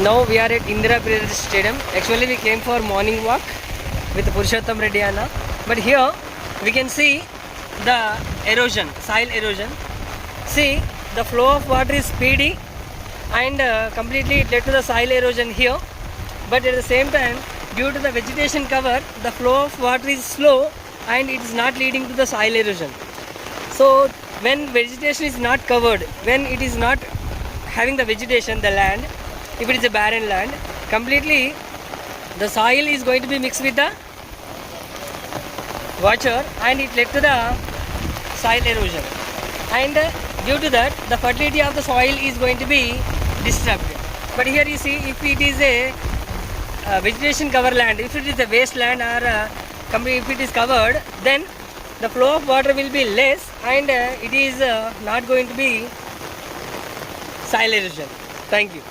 Now we are at Indira Priyadasi Stadium. Actually, we came for morning walk with Purushottam Reddy Anna. But here we can see the erosion, soil erosion. See, the flow of water is speedy and uh, completely it led to the soil erosion here. But at the same time, due to the vegetation cover, the flow of water is slow and it is not leading to the soil erosion. So when vegetation is not covered, when it is not having the vegetation, the land, if it is a barren land, completely the soil is going to be mixed with the water and it led to the soil erosion. And due to that, the fertility of the soil is going to be disturbed. But here you see, if it is a uh, vegetation cover land, if it is a wasteland or uh, if it is covered, then the flow of water will be less and uh, it is uh, not going to be soil erosion. Thank you.